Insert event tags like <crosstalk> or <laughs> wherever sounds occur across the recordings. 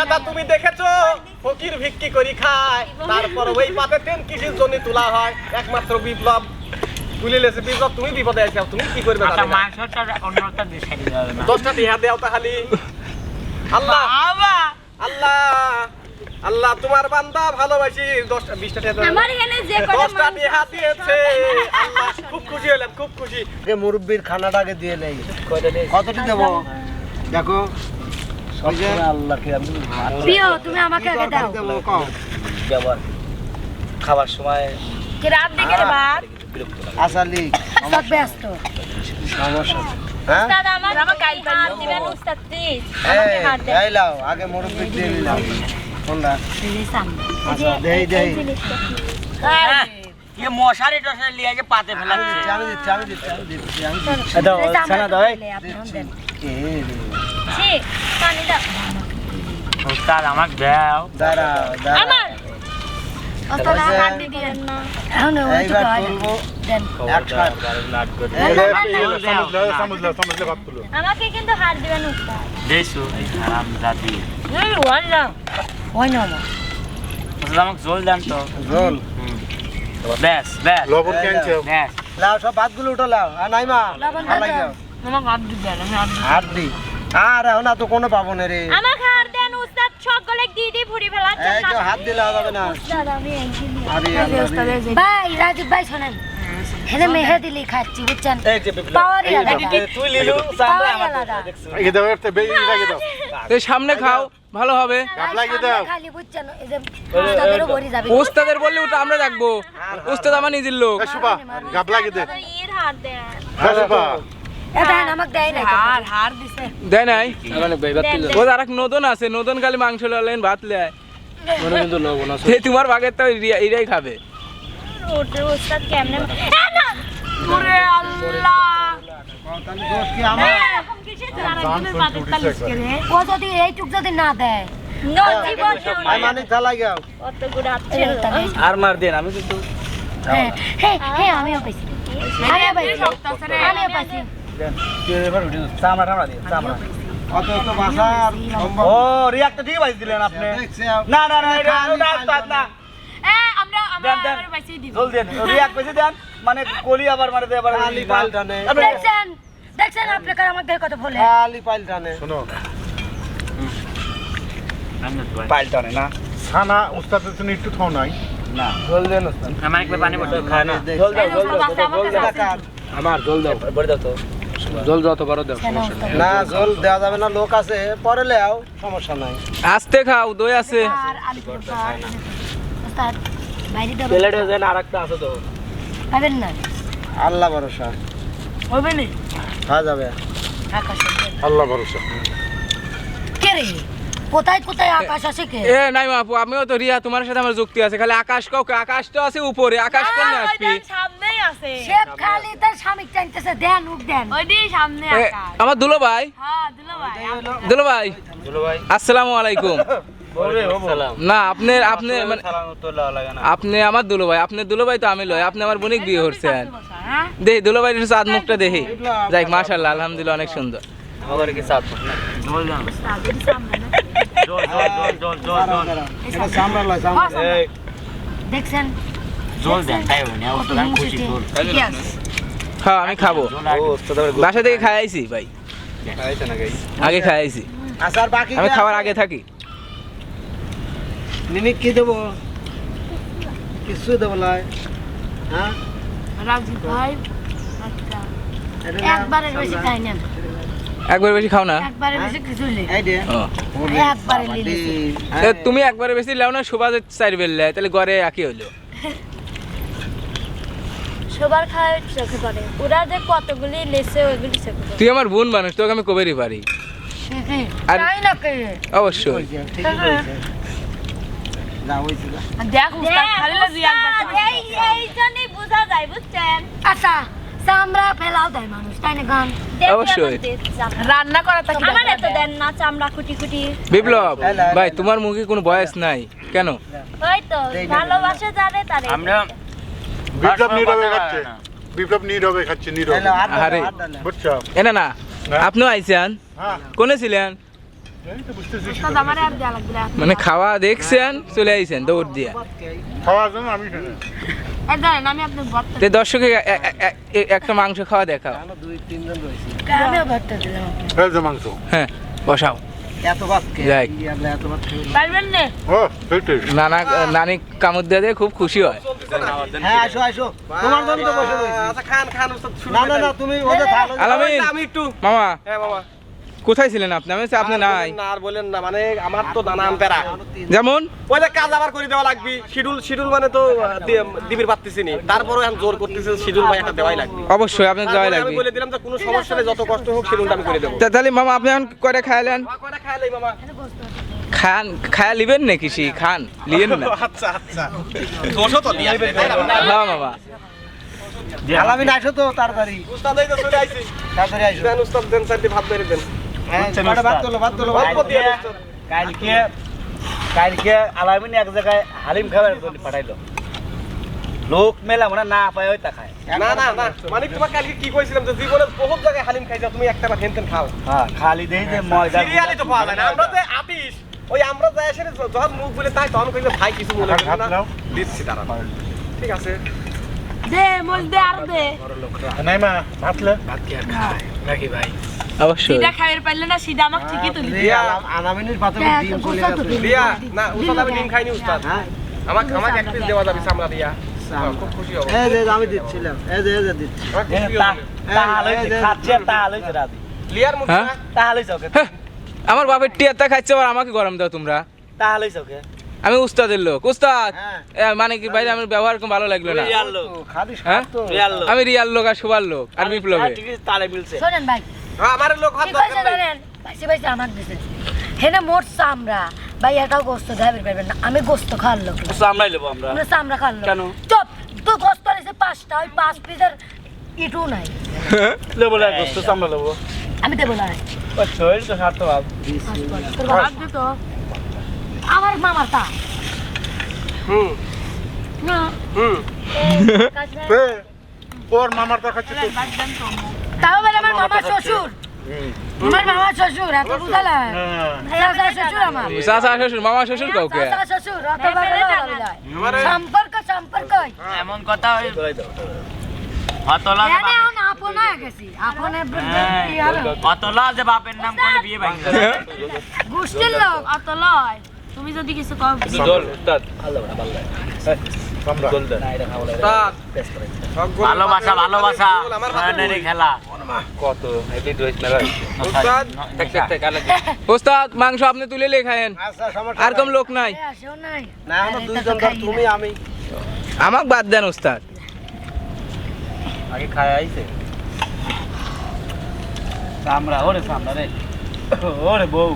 দাদা তুমি দেখেছ? ফকির ভিক্ষি করি খায়। তারপর ওই পাতে টেন কৃষির জন্য তোলা হয়। একমাত্র বিপ্লব। তুলে লেছে বিপ্লব তুমি বিপদে আছো তুমি কি করবে আচ্ছা মাংসটা অন্যটা দিয়ে ছেড়ে যাবে না। দশটা টিহা দেও তাহলে। আল্লাহ বাবা! আল্লাহ আল্লাহ তোমার বান্দা ভালোবাসি। দশটা বিশটা দাও। দশটা দিয়েছে। আল্লাহ খুব খুশি হলাম খুব খুশি। আগে মুরব্বির খানাটাকে দিয়ে নেই। কতটি দেবো? দেখো ওই আল্লাহকে আমি প্রিয় তুমি আমাকে আগে দাও। ব্যবহার খাবার সময় রাত দিকে রে ভাত আসালি সব ব্যস্ত। সমস্যা হ্যাঁ? উস্তাদ আমার আমার গাইল হাত দিবেন উস্তাদ প্লিজ এই এই লাও আগে মুরব্বি দিয়ে কোনটা? আচ্ছা দেই দেই। হ্যাঁ, মশারি টশারি লিয়ে যে পাতে ফেলাচ্ছে আমি দিচ্ছি আমি দিচ্ছি আমি দিচ্ছি দাও ছানা দাও এই। কে রে? ঠিক পানি দাও উস্তাদ আমাকে দাও। দাঁড়াও দাঁড়াও আমার? ওস্তাদ যে- হাত দিয়ে না। এখন ওই তো দেন। দাও আমাকে কিন্তু হাত দিবেন উস্তাদ। দেশু হারাম জাতি এই ওয়ান না। ওই না না। উস্তাদ আমাকে জল দেন তো। রোল ব্যাস ব্যাস। লবণ কেনছে ব্যাস। লাও সব ভাতগুলো উঠো লাও আর নাইমা লবণ দাও। আমাকে হাত দিবেন আমি হাত দিই। আর এখন তো কোনো পাবো না রে। হাত দেন উস্তাদ সকলে ফেলাচ্ছেন এই তো হাত দিলে হবে না। উস্তাদ আমি একদিন। ভাই রাজীব ভাই শোনেন। হেনে মেহেদি লিখাচ্ছি বুঝছেন? এই পাওয়ারই আলাদা। তুই লিলু চান্দা আমার। দাও একটা বেশি লাগে দাও। তো সামনে খাও ভালো হবে। গাপ লাগিয়ে দাও। খালি বুঝছেন? এই যে উস্তাদেরও ভরি যাবে। উস্তাদের বললে ওটা আমরা রাখব উস্তাদ আমার নিজের লোক। এ সুপা গাপ লাগিয়ে দে। ইর হাত হ্যাঁ সুপা দেয় আর হার দিছে। দেয় নাই? ও আর এক নতুন আছে নতুন খালি মাংস লালেন ভাত লেয়। তোমার ভাগের তো এরাই খাবে। ও যদি এইটুক যদি না দেয় মানে আর মার দেন আমি কিন্তু হ্যাঁ হ্যাঁ হ্যাঁ আমিও পাইছি। আমিও পাইছি। আমিও পাইছি। চামড়া টামড়া দিয়ে চামড়া। ও রিয়াক্টটা ঠিক বাইজ দিলেন আপনি। না না না এটা না। মানে কলি আবার মারে দে আবার খালি পাল্টানে আপনি- দেখছেন? দেখছেন আপনার আমাকে কত বলে? খালি পাল্টানে শোনো। পাল্টানে না। ছানা উস্তাদের জন্য একটু খাও নাই। না। জল দেন উস্তাদ। আমার একবার পানি জল দাও জল দাও জল দাও। আমার জল দাও। বড় দাও তো। জল যত পারো দাও না জল দেওয়া যাবে না লোক আছে পরে লেও সমস্যা নাই। আস্তে খাও দই আছে। আর আলু পরোটা উস্তাদ বাইরে দেবো প্লেটে দেন আরেকটা আছে তো। পাবেন না? আল্লাহ ভরসা। হবে না খাওয়া যাবে আল্লাহ ভরসা। কে রে? কোথায় কোথায় আকাশ আছে কে? এ নাই আপু আমিও তো রিয়া তোমার সাথে আমার যুক্তি আছে। খালি আকাশ কাউ আকাশ তো আছে উপরে আকাশ কোন আসবি? আছে। সে খালি তার স্বামী টানতেছে দেন উঠ দেন। ওইটি সামনে এ, আকাশ। আমার দুলো ভাই। হ্যাঁ দিলো ভাই দুলো ভাই। দুলো ভাই। আসসালামু আলাইকুম। <laughs> না আপনি আপনি মানে সালাম তো লাও লাগে না। আপনি আমার দুলো ভাই আপনি দুলো ভাই তো আমি লয় আপনি আমার বোনিক বিয়ে করছেন দেখি দুলো ভাইয়ের চাঁদ মুখটা দেখি। যাই মাশাল্লাহ আলহামদুলিল্লাহ অনেক সুন্দর। আমার কি সামনে না? জল জল জল জল জল দেখছেন? জল দেন তাই আমি খুশি জল। হ্যাঁ আমি খাব। বাসা থেকে ভাই। খাইছে না গাইস আগে খাইছি আসার বাকি আমি খাবার আগে থাকি। নিমিক কি দেবো? কিছু দেবো লয় হ্যাঁ? ভাই আচ্ছা। একবারের বেশি খাই নেন একবার বেশি খাও না? তুমি একবারে বেশি লাও না শোভা চার বেললে তাহলে ঘরে একই হলো। <laughs> সবার খায় চোখে পড়ে। ওরা যে কতগুলি লেসে ওইগুলি চোখে পড়ে। তুই আমার বোন মানুষ তোকে আমি কবেরই পারি? আর তাই না কে অবশ্যই। দেখ উস্তাদ খালি দুই একবার এই এই জন্যই বোঝা যায় বুঝছেন? আচ্ছা। চামড়া ফেলাও দেয় মানুষ তাই না গান? অবশ্যই। রান্না করা তো আমার এত দেন না চামড়া কুটি কুটি বিপ্লব ভাই তোমার মুখে কোনো বয়স নাই কেন? ওই তো ভালোবাসে যারে তারে। আমরা বিপ্লব নীরবে খাচ্ছে। বিপ্লব নীরবে খাচ্ছে নীরবে। এলো, হাত আরে। বুঝছ? এনা না আপনিও আইছেন? হ্যাঁ। কোনে ছিলেন? মানে খাওয়া দেখছেন চলে আইছেন দৌড় দিয়ে। খাওয়ার জন্য আমি দর্শকে একটা মাংস খাওয়া দেখাও। মাংস। হ্যাঁ বসাও। নানা নানি কামড় দিয়ে দিয়ে খুব খুশি হয়। হ্যাঁ আসো আসো। তোমার জন্য তো বসে রয়েছি। আচ্ছা মামা। হ্যাঁ মামা। কোথায় ছিলেন আপনি? আমি আপনি নাই। না, আর বলেন না মানে আমার তো নানান প্যারা যেমন? ওই যে কাজ আবার করে দেওয়া লাগবে। শিডিউল শিডিউল মানে তো দিবির পারতেছি নি তারপরে আমি জোর করতেছি শিডিউল ভাই একটা দেওয়াই লাগবে। অবশ্যই আপনার যাওয়া তারপরে আমি বলে দিলাম যে কোনো সমস্যা নেই যত কষ্ট হোক শিডিউলটা আমি করে দেবো। তাহলে মামা আপনি এখন কয়টা খাইলেন? কয়টা খাইলাই মামা? খান খায়া লিবেন নাকি সি? খান লিয়েন না। <laughs> আচ্ছা আচ্ছা। দোষও তো দিয়ে হ্যাঁ মামা। আলামিন আসো তো তাড়াতাড়ি। উস্তাদ এই তো চলে আইছি। তাড়াতাড়ি দেন উস্তাদ দেন চারটি ভাত বেড়ে দেন। হ্যাঁ। কালকে কালকে আলামিন এক জায়গায় হালিম খাবার পাঠাইলো। লোক মেলা মানে না পায় ওই তা খায়। না না না। মানে তোমার কালকে কি কইছিলাম যে জীবনে বহুত জায়গায় হালিম খাইছা তুমি একটা বার হেনতেন খাও। হ্যাঁ খালি দেই যে ময়দা সিরিয়ালি তো পাওয়া যায় না। আমরা যে আপিস ওই আমরা যাই এসে যখন মুখ বলে তাই তখন কইবে ভাই কিছু করবে না। দিচ্ছি তারা ঠিক আছে। দে মোল দে আর দে। নাই মা ভাত লে অবশ্যই। সিধা খাইয়ের পারলে না সিধা আমাকে ঠিকই তুলি। দিয়া আলামিনের পাতে ডিম চলে গেছে। দিয়া না উস্তাদ আমি ডিম খাইনি উস্তাদ। আমাকে আমাকে এক পিস দেওয়া যাবে সামলা দিয়া। খুব খুশি হব। এই যে আমি দিচ্ছিলাম। এই যে এই যে দিচ্ছি। আমার খুশি হবে। তাহলে খাচ্ছে তাহলে রাজি লিয়ার মুখ? তাহলে চোখে আমার বাপের টিয়ারটা খাচ্ছে আবার আমাকে গরম দাও তোমরা। তাহলে চোখে আমি উস্তাদের লোক। উস্তাদ! হ্যাঁ। মানে কি বাইরে আমার ব্যবহার খুব ভালো লাগল না। রিয়াল লোক। তো খালি হ্যাঁ আমি রিয়াল লোক আর সুবার লোক আর বিপ্লবে ঠিক তালে মিলছে। শোনেন ভাই আমার লোক হাত দরকার নাই। জানেন? পাইছে পাইছে আমার দিছে হেনে মোট চামড়া ভাই এটাও গোস্ত খাইবে পারবেন না। আমি গোস্ত খাওয়ার লোক না। সামলাই আমরা। আমরা চামড়া খাওয়ার লোক। কেন? চুপ! তুই গোস্ত নিছে পাঁচটা ওই পাঁচ পিসের ইটু নাই। <laughs> লেবো না গোস্ত আমি দেবো না। শরীর তো তো। আমার মামার তা। হুম। না। হুম। ওর মামার তো খাচ্ছে তো। তাও বলে আমার মামার শ্বশুর? আমার মামার শ্বশুর এত বুঝালে? চাচা শ্বশুর আমার। চাচা শ্বশুর মামা শ্বশুর কাউকে? চাচা শ্বশুর অত সম্পর্ক সম্পর্ক। এমন কথা ওই অতলা হয়ে অতলা যে বাপের নাম করে বিয়ে ভাঙছে গোষ্ঠীর লোক। অত লয় তুমি যদি কিছু কও। ভালোবাসা ভালোবাসা। খেলা। কত? ওস্তাদ মাংস আপনি তুলে লে খায়েন। আচ্ছা আর কম লোক নাই। তুমি আমি। আমাক বাদ দেন ওস্তাদ আগে খায় আইছে। সামরা ওরে সামরা রে। ওরে বউ।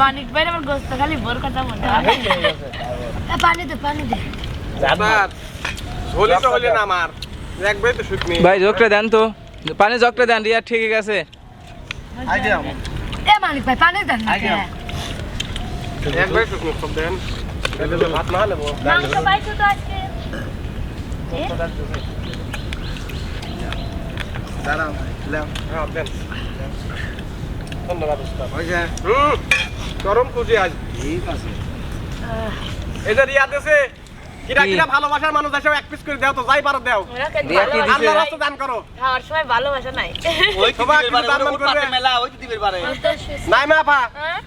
মানিক ভাই আমার গোস্ত খালি বোর কথা মনে এ, পানি দে পানি দে। উস্তাদ, ঝোলই তো হলে না আমার। একবারই তো শুকনি ভাই জগটা দেন তো। পানি জগটা দেন রিয়া ঠিক আছে আই যাও এ মানিক ভাই পানি দেন না একবারই শুকনি সব দেন। ভাত না নেব। মাংস পাইছো তো আজকে? দাঁড়াও লেও। হ্যাঁ দেন। ধন্যবাদ চরম আজ। ঠিক আছে। এই যে রিয়াদ আছে কিরা কি? কিরা ভালোবাসার মানুষ আছে এক পিস করে দাও তো যাই পারো দাও। রিয়া কি দিছে? আল্লাহ রাস্তা দান করো। খাওয়ার সময় ভালোবাসা নাই। ওই তো সবাই দিবের কিন্তু বারে দান ওর করবে। পাতে মেলা ওই তো দিবের বারে? নাই মা আপা। হ্যাঁ?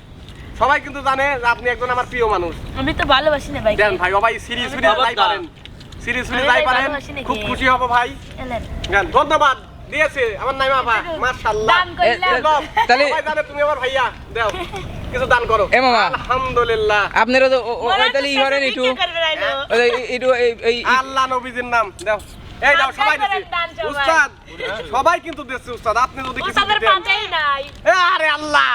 সবাই কিন্তু জানে যে আপনি একজন আমার প্রিয় মানুষ। আমি তো ভালোবাসি না ভাই দেন ভাই সবাই সিরিজ সিরিজ যাই পারেন। সিরিজ সিরিজ যাই পারেন। খুব খুশি হব ভাই। ধন্যবাদ। দিয়েছে। আমার নাইমা আপা। মাশাআল্লাহ। দান কইলাম লও, তাহলে- তুমি আমার ভাইয়া। দাও। কিছু দান করো। এ মামা। আলহামদুলিল্লাহ। আপনারা তো ও- ও- ওই তাহলে ই করেন একটু। একটু এই এই আল্লাহ নবীজির নাম দাও। এই দাও সবাই দিচ্ছে। উস্তাদ সবাই কিন্তু দিচ্ছে উস্তাদ। আপনি যদি কিছু নাই। এ আরে আল্লাহ।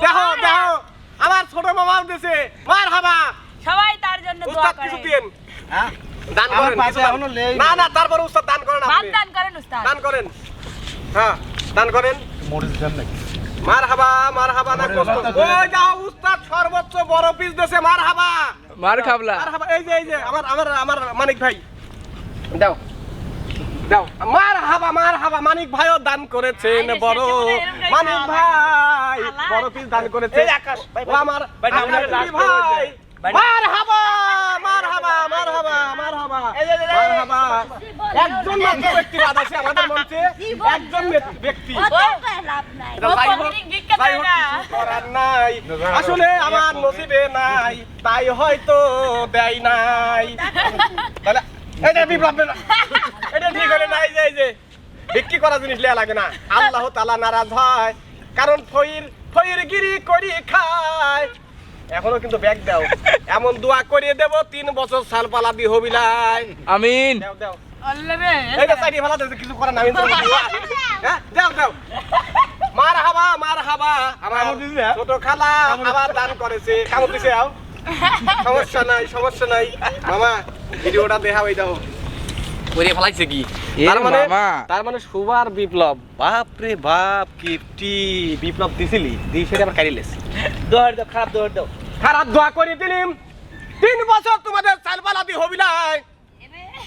দেখো দেখো আমার ছোট মামাও দিছে। মার হাবা সবাই তার জন্য দোয়া উস্তাদ করে কিছু দিন হ্যাঁ? দান করেন কিছু এখনও লেই না। না তারপর উস্তাদ দান করেন আপনি। দান করেন উস্তাদ। দান করেন। হ্যাঁ দান করেন। মরিচ দেন নাকি? মার হাবা মার হাবা না কষ্ট ওই যাও উস্তাদ সর্বোচ্চ বড় পিস দেশে মার হাবা মার খাবলা। মার হাবা এই যে এই যে আমার আমার আমার মানিক ভাই। দাও দাও। মার হাবা মার হাবা মানিক ভাইও দান করেছেন বড় মানিক ভাই। বড় পিস দান করেছে আকাশ, আমার ভাই, একজন মাত্র ব্যক্তি বাদ আছে আমাদের মঞ্চে একজন ব্যক্তি নাই। আসলে আমার নসিবে নাই তাই হয়তো দেয় নাই। তাহলে এই যে বিপ্লব বিপ্লব। এটা ঠিক হলে নাই যে বিক্রি করা জিনিস লেয়া লাগে না। আল্লাহ তালা নারাজ হয়। কারণ ফইর ফইর গিরি করি খায়। এখনও কিন্তু ব্যাগ দাও। এমন দোয়া করিয়ে দেব তিন বছর সাল পালা দি হবিলাই আমিন। দাও দাও। এই সাইডে ফেলা কিছু করার হ্যাঁ যাও যাও মার হাবা মার হাবা আমার ছোট খালা আবার দান করেছে। কামড় দিছে আও। সমস্যা নাই সমস্যা নাই। মামা ভিডিওটা দেখা হই দাও। করে ফেলাইছে কি? তার মানে। তার মানে সুবার বিপ্লব। বাপ রে বাপ কিপটি বিপ্লব দিছিলি? দিয়ে সেটা আবার কারি লেছি দৌড় দাও খারাপ দৌড় দাও। খারাপ দোয়া করে দিলিম। তিন বছর তোমাদের চালপালা দি হবিলাই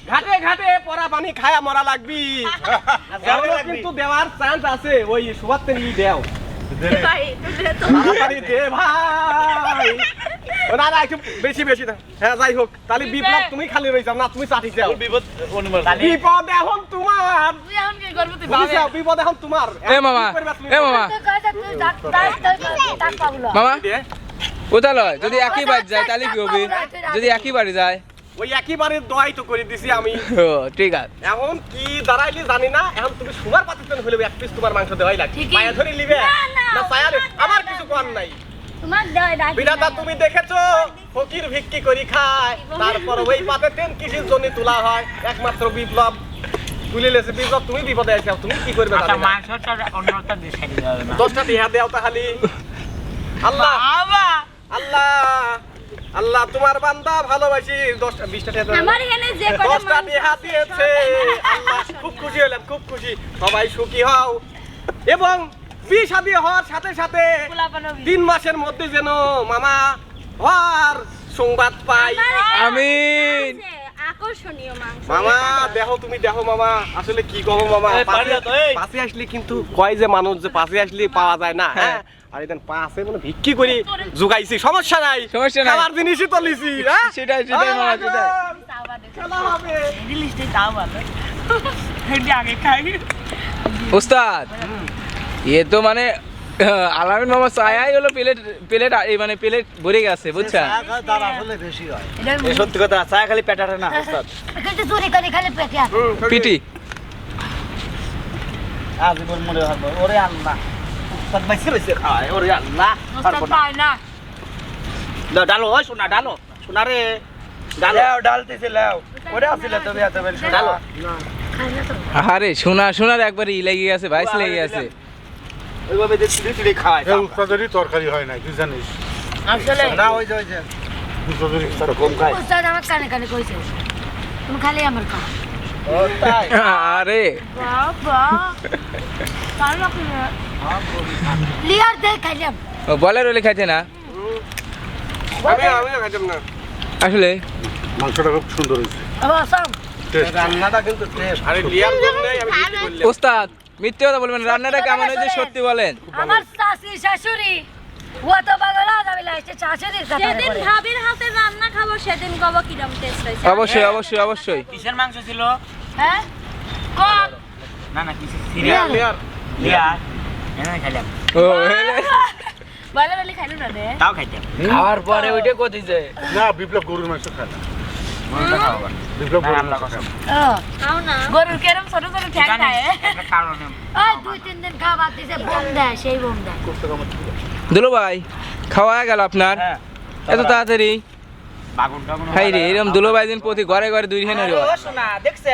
ঘাটে ঘাটে পরা পানি খায়া মরা লাগবি। <laughs> কিন্তু দেওয়ার চান্স আছে। ওই সুবাদ তেলি দেও। বেশি বেশি হ্যাঁ যাই হোক। তাহলে বিপ্লব তুমি খালি রয়ে যাও। না তুমি চাটি যাও বিপদ এখন তোমার। তুই এখন কি করবি? তুই বুঝিস বিপদ এখন তোমার। তুমি? মামা। দিয়ে, কোথায় লয়? যদি একই বাড়ি যায় তাহলে কি হবে? যদি একই বাড়ি যায়? ওই একইবারে দোয়াই তো করে দিছি আমি। ঠিক আছে। এখন কি দাঁড়াইলি জানি না এখন তুমি সুমার পাতিতেন হলে এক পিস তোমার মাংস দেওয়াই লাগবে। পায়া ধরে নিবে? না, পায়া আমার কিছু কর নাই। বিধাতা তুমি দেখেছ ফকির ভিক্ষি করি খায়। তারপর ওই পাতে তেন কৃষির জন্য তোলা হয়। একমাত্র বিপ্লব। তুলে লেছে বিপ্লব তুমি বিপদে আছো তুমি কি করবে আচ্ছা। মাংসটা অন্যটা দিয়ে না দশটা টিহা দেও তাহলে। আল্লাহ। আল্লাহ আল্লাহ তোমার বান্দা ভালোবাসি। দশটা বিশটা দশটা দিয়েছে। আল্লাহ খুব খুশি হলাম খুব খুশি। সবাই সুখী হও। এবং হওয়ার সাথে সাথে তিন মাসের মধ্যে যেন মামা হওয়ার সংবাদ পাই। আমিন। আকর্ষণীয় মামা দেখো তুমি দেখো মামা। আসলে কি কব মামা? পাশে আসলে কিন্তু কয় যে মানুষ যে পাশে আসলে পাওয়া যায় না হ্যাঁ। আর এদিন পাশে মানে ভিক্ষি করি জুগাইছি সমস্যা নাই। সমস্যা নাই। খাবার জিনিসই তো লিছি হ্যাঁ? সেটাই সেটাই মামা সেটাই। খেলা হবে। উস্তাদ এ তো মানে আলামিন মামা চায়াই হলো প্লেট প্লেট এই মানে প্লেট ভরে গেছে বুঝছা? তার আসলে বেশি হয়। সত্যি কথা চা খালি পেটাটা না ওস্তাদ। কিন্তু চুরি করে খালি পেটে পিটি। আজীবন মনে হবে ওরে আল্লাহ। ওস্তাদ বাইসে বাইসে খায় ওরে আল্লাহ পারব না। পায় না দাও, ডালো ওই শোনা ডালো শোনা রে ডালো লাও ডালতেছে লাও ওরে আসলে তুমি এত বেল ডালো আরে শোনা শোনার একবারে ই লেগে গেছে ভাইস লেগে গেছে। ওইভাবে যে চিড়ে চিড়ে খায় এই উস্তাদেরই তরকারি হয় না তুই জানিস। আসলে না ওই যে ওই যে। উস্তাদেরই কম খায়। উস্তাদ আমার কানে কানে কইছে তুমি খালি আমার খাও আরে বাবা লিয়ার দে খাইলাম ও বলার হলে খাইছে না? আমি আমিও খাইতাম না। আসলে? মাংসটা খুব সুন্দর হয়েছে। রান্নাটা কিন্তু টেস্ট আরে লিয়ার জন্য আমি উস্তাদ মিথ্যে কথা বলবেন রান্নাটা কেমন হয়েছে সত্যি বলেন। আমার শাশুড়ি শাশুড়ি ও তো ভালো না যাবে লাগছে শাশুড়ির কথা যেদিন ভাবির হাতে রান্না খাব সেদিন কব কিরম টেস্ট হয়েছে। অবশ্যই অবশ্যই অবশ্যই। কিসের মাংস ছিল? হ্যাঁ? কম। না না কিসের লিয়ার লিয়ার এনে খাইলাম। ও ভালো ভালো খাইলো না রে তাও খাইতাম। খাওয়ার পরে ওইটা কোথায় যায় না বিপ্লব গরুর মাংস খায় খাওয়া বিপ্লব গরুর আমরা মাংস খায় না। ও খাও না। গরুর কেরম ছোট ছোট ঠ্যাং খায় একটা কারণে ওই দুই তিন দিন খাবার দিছে বোম দেয় সেই বোম দেয়। দুলো ভাই খাওয়া গেল আপনার? হ্যাঁ এত তাড়াতাড়ি? বাগুন টাগুন হাই রে এরকম দুলো ভাই দিন প্রতি ঘরে ঘরে দুই হেনে রে দেখছ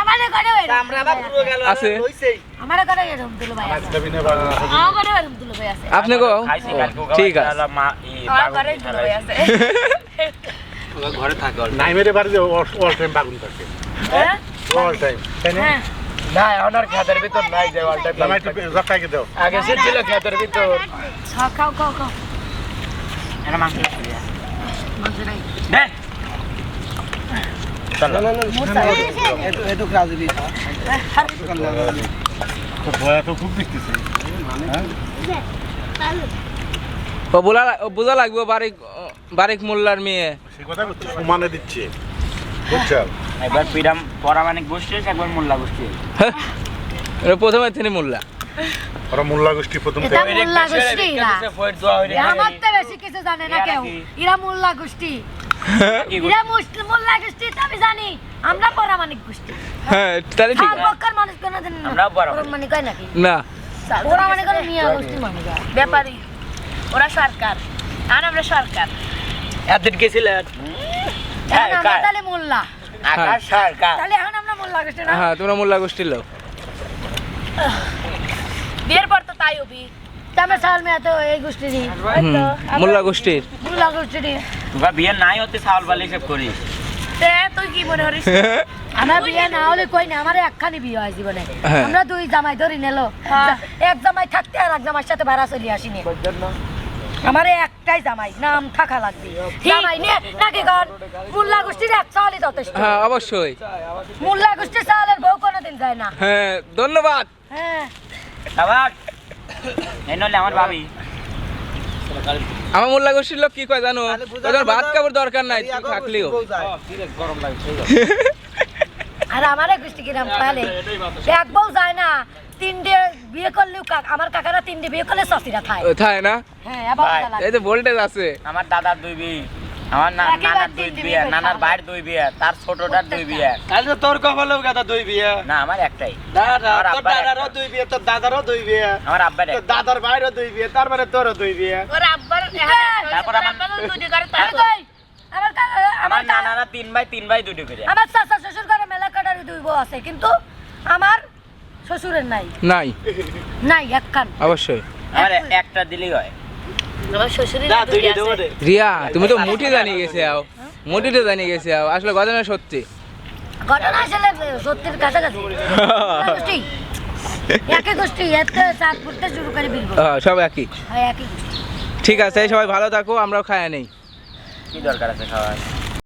আমারে করে আমরা আবার পুরো গেল আছে। লইছেই আমারে এরকম দুলো ভাই আছে। খাবি না বাবা? আমার করে এরকম দুলো ভাই আছে। আপনি গো ঠিক আছে। মা আমার করে দুলো ভাই আছে। ঘরে থাকে নাইমের বাড়িতে অল টাইম বাগুন থাকে। হ্যাঁ? অল টাইম তাই না হ্যাঁ। না এখন আর খেতের ভিতর নাই জকাইকে দাও। আগে সে ছিল খেতের ভিতর। খাও খাও খাও খাও। এটা মাংস মাংস নাই। দেন একটু একটু কাজ দিই ভয়া তো খুব দেখতেছি ও বোলা ও বোঝা লাগবে বারিক বারিক মোল্লার মেয়ে। সে কথা দিচ্ছে। বুঝছ? একবার পিরাম পরামানিক গোষ্ঠী একবার মোল্লা গোষ্ঠী হ্যাঁ, প্রথমে তিনি মোল্লা। ওরা মোল্লা গোষ্ঠী প্রথম থেকে। মোল্লা গোষ্ঠী না। ফয়ের দোয়া হইরে আমার তো বেশি কিছু জানে না কেউ। ইরা মোল্লা গোষ্ঠী। <laughs> ইরা মোল্লা গোষ্ঠী তো আমি জানি। আমরা পরামানিক গোষ্ঠী। হ্যাঁ তাহলে ঠিক। আর মানুষ কোনোদিন আমরাও পরামানিক। পরামানিক হয় নাকি? না। পরামানিক হলো মিয়া গোষ্ঠীর মানুষ ব্যাপারী। ওরা সরকার। আর আমরা সরকার। একদিন গেছিলেন এখন তাহলে মোল্লা। আকাশ সরকার। তাহলে এখন আমরা মোল্লা গোষ্ঠী না? হ্যাঁ তোমরা মোল্লা গোষ্ঠীর লোক। বিয়ের পর তো তাই হবি। তা সাল মেয়া তো এই গোষ্ঠীরই। হুম, মোল্লা গোষ্ঠীর। মোল্লা গোষ্ঠীরই। তোরা বিয়ে নাই হতে চাউল বালি হিসেব করিস। তে তুই কি মনে করিস? <laughs> আমার বিয়ে না হলে কই না আমার একখানি বিয়ে হয় জীবনে। হ্যাঁ। আমরা দুই জামাই ধরি নেলো। এক জামাই থাকতে আর এক জামাইয়ের সাথে ভাড়া চলে আসিনি। আমার একটাই জামাই নাম থাকা লাগবে। জামাই নিয়ে নাকি কর মোল্লা গোষ্ঠীর এক চাওয়ালই যথেষ্ট। হ্যাঁ অবশ্যই। মোল্লা গোষ্ঠীর চাওয়ালের বউ কোনোদিন যায় না। হ্যাঁ ধন্যবাদ। হ্যাঁ। আবার? এই নলে আমার ভাবি। আমার মোল্লা গোষ্ঠীর লোক কি কয় জানো? তোমার ভাত খাবার দরকার নাই তুই থাকলেও আর আমার গোষ্ঠী কিরাম <laughs> পালে? এক বউ যায় না। তিনটে বিয়ে করলেও কাক- আমার কাকারা তিনটে বিয়ে করলে সসিরা খায়। খায় না? হ্যাঁ। এই তো ভোল্টেজ আছে। আমার দাদার দুই বিয়ে। আমার না- নানার দুই বিয়ে নানার ভাইয়ের দুই বিয়ে তার ছোটটার দুই বিয়ে। তাহলে তোর কপালেও গাদা দুই বিয়ে। না আমার একটাই। তোর দাদারও দুই বিয়ে তোর দাদারও দুই বিয়ে। আমার আব্বার তোর একটা। দাদার ভাইরও দুই বিয়ে তার মানে তোরও দুই বিয়ে। ওর আব্বার তারপর আমার- দুটি করে তার কই, আমার আমার আমার নানারা তিন ভাই তিন ভাই দুটো করে। আমার চাচা শ্বশুর ঘরে মেলা কাটারি দুই বউ আছে কিন্তু আমার শ্বশুরের নাই। নাই। নাই একখান অবশ্যই। আমার একটা দিলেই হয়। রিয়া তুমি তো মুঠি জানিয়ে গেছে আও। মুঠিতে জানিয়ে গেছে আও। আসলে ঘটনা সত্যি। ঘটনা আসলে সত্যির কাছাকাছি। <laughs> একই গোষ্ঠী। এতে চাঁদ ফুটতে শুরু করে বিলবো হ্যাঁ, সব একই। হয় একই ঠিক আছে সবাই ভালো থাকো আমরাও খায়া নেই। কি দরকার আছে খাওয়ার?